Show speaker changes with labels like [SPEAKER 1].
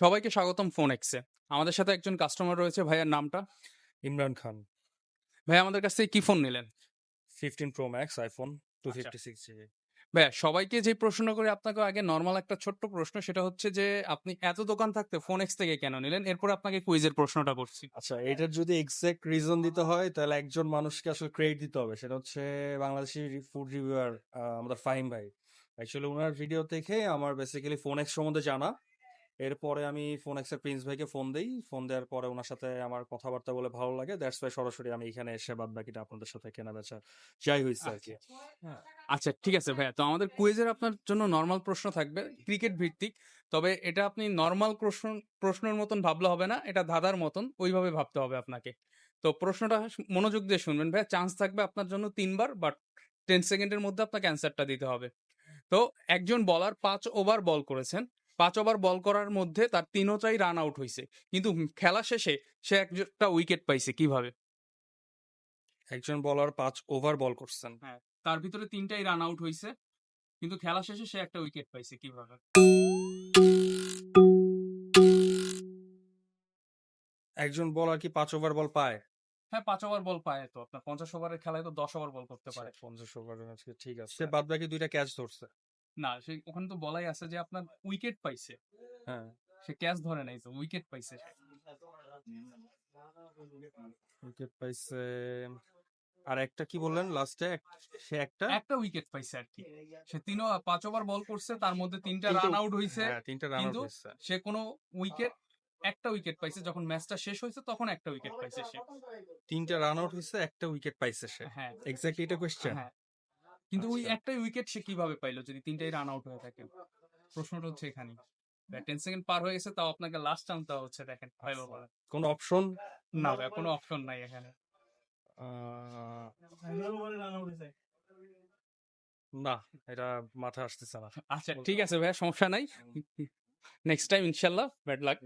[SPEAKER 1] সবাইকে স্বাগতম ফোন এক্সে। আমাদের সাথে একজন কাস্টমার রয়েছে ভাইয়ার নামটা।
[SPEAKER 2] ইমরান খান।
[SPEAKER 1] ভাই আমাদের কাছ থেকে কি ফোন নিলেন?
[SPEAKER 2] Fifteen pro max iPhone two fifty six
[SPEAKER 1] ভাইয়া সবাইকে যে প্রশ্ন করে আপনাকে আগে নর্মাল একটা ছোট্ট প্রশ্ন সেটা হচ্ছে যে আপনি এত দোকান থাকতে ফোন এক্স থেকে কেন নিলেন? এরপর আপনাকে কুইজের প্রশ্নটা করছি।
[SPEAKER 2] আচ্ছা এটার যদি এক্সাক্ট রিজন দিতে হয় তাহলে একজন মানুষকে আসলে ক্রেডিট দিতে হবে। সেটা হচ্ছে বাংলাদেশি ফুড রিভিউয়ার আমাদের ফাহিম ভাই। অ্যাকচুয়ালি ওনার ভিডিও দেখে আমার বেসিক্যালি ফোন এক্স সম্বন্ধে জানা। এরপরে আমি ফোন এক্সের প্রিন্স ভাইকে ফোন দেই। ফোন দেওয়ার পরে ওনার সাথে আমার কথাবার্তা বলে ভালো লাগে। দ্যাটস ওয়াই সরাসরি আমি এখানে এসে বাদ বাকিটা আপনাদের সাথে কেনা বেচা যাই হয়েছে আর কি।
[SPEAKER 1] আচ্ছা। ঠিক আছে ভাইয়া। তো আমাদের কুইজের আপনার জন্য নর্মাল প্রশ্ন থাকবে ক্রিকেট ভিত্তিক। তবে এটা আপনি নর্মাল প্রশ্ন প্রশ্নের মতন ভাবলে হবে না এটা ধাঁধার মতন ওইভাবে ভাবতে হবে আপনাকে। তো প্রশ্নটা মনোযোগ দিয়ে শুনবেন ভাইয়া। চান্স থাকবে আপনার জন্য তিনবার বাট টেন সেকেন্ডের মধ্যে আপনাকে অ্যান্সারটা দিতে হবে। তো একজন বলার পাঁচ ওভার বল করেছেন। পাঁচ ওভার বল করার মধ্যে তার তিনোটাই রান আউট হয়েছে কিন্তু খেলা শেষে সে একটা উইকেট পাইছে কীভাবে?
[SPEAKER 2] একজন বলার পাঁচ ওভার বল করছেন।
[SPEAKER 1] হ্যাঁ তার ভিতরে তিনটাই রান আউট হয়েছে কিন্তু খেলা শেষে সে একটা উইকেট পাইছে কীভাবে?
[SPEAKER 2] একজন বলার কি পাঁচ ওভার বল পায়?
[SPEAKER 1] হ্যাঁ পাঁচ ওভার বল পায় তো। আপনার পঞ্চাশ ওভারের খেলায় তো দশ ওভার বল করতে পারে।
[SPEAKER 2] পঞ্চাশ ওভার ঠিক আছে। সে বাদ বাকি দুইটা ক্যাচ ধরছে।
[SPEAKER 1] না সে ওখানে তো বলাই আছে যে আপনার উইকেট পাইছে।
[SPEAKER 2] হ্যাঁ।
[SPEAKER 1] সে ক্যাচ ধরে নাই তো উইকেট পাইছে।
[SPEAKER 2] উইকেট পাইছে আর একটা কি বললেন লাস্টে? সে একটা?
[SPEAKER 1] একটা উইকেট পাইছে আর কি। সে তিনও পাঁচ ওভার বল করছে তার মধ্যে তিনটা রান আউট
[SPEAKER 2] হ্যাঁ তিনটা রান আউট হয়েছে
[SPEAKER 1] সে কোনো উইকেট একটা উইকেট পাইছে যখন ম্যাচটা শেষ হয়েছে তখন একটা উইকেট পাইছে সে।
[SPEAKER 2] তিনটা রান আউট হয়েছে একটা উইকেট পাইছে সে।
[SPEAKER 1] হ্যাঁ।
[SPEAKER 2] এক্স্যাক্টলি এটা কোশ্চেন
[SPEAKER 1] হ্যাঁ। কিন্তু ওই
[SPEAKER 2] আচ্ছা।
[SPEAKER 1] একটাই উইকেট সে কীভাবে পাইলো? যদি তিনটাই রান আউট হয়ে থাকে। প্রশ্নটা হচ্ছে এখানে টেন সেকেন্ড পার হয়ে গেছে তাও আপনাকে লাস্ট চান্স দেওয়া হচ্ছে দেখেন ভাইবা বলেন
[SPEAKER 2] কোন অপশন
[SPEAKER 1] না কোনো অপশন নাই এখানে।
[SPEAKER 2] না এটা মাথা আসতেছে না।
[SPEAKER 1] আচ্ছা ঠিক আছে ভাইয়া সমস্যা নাই। নেক্সট টাইম ইনশাল্লাহ ব্যাড লাক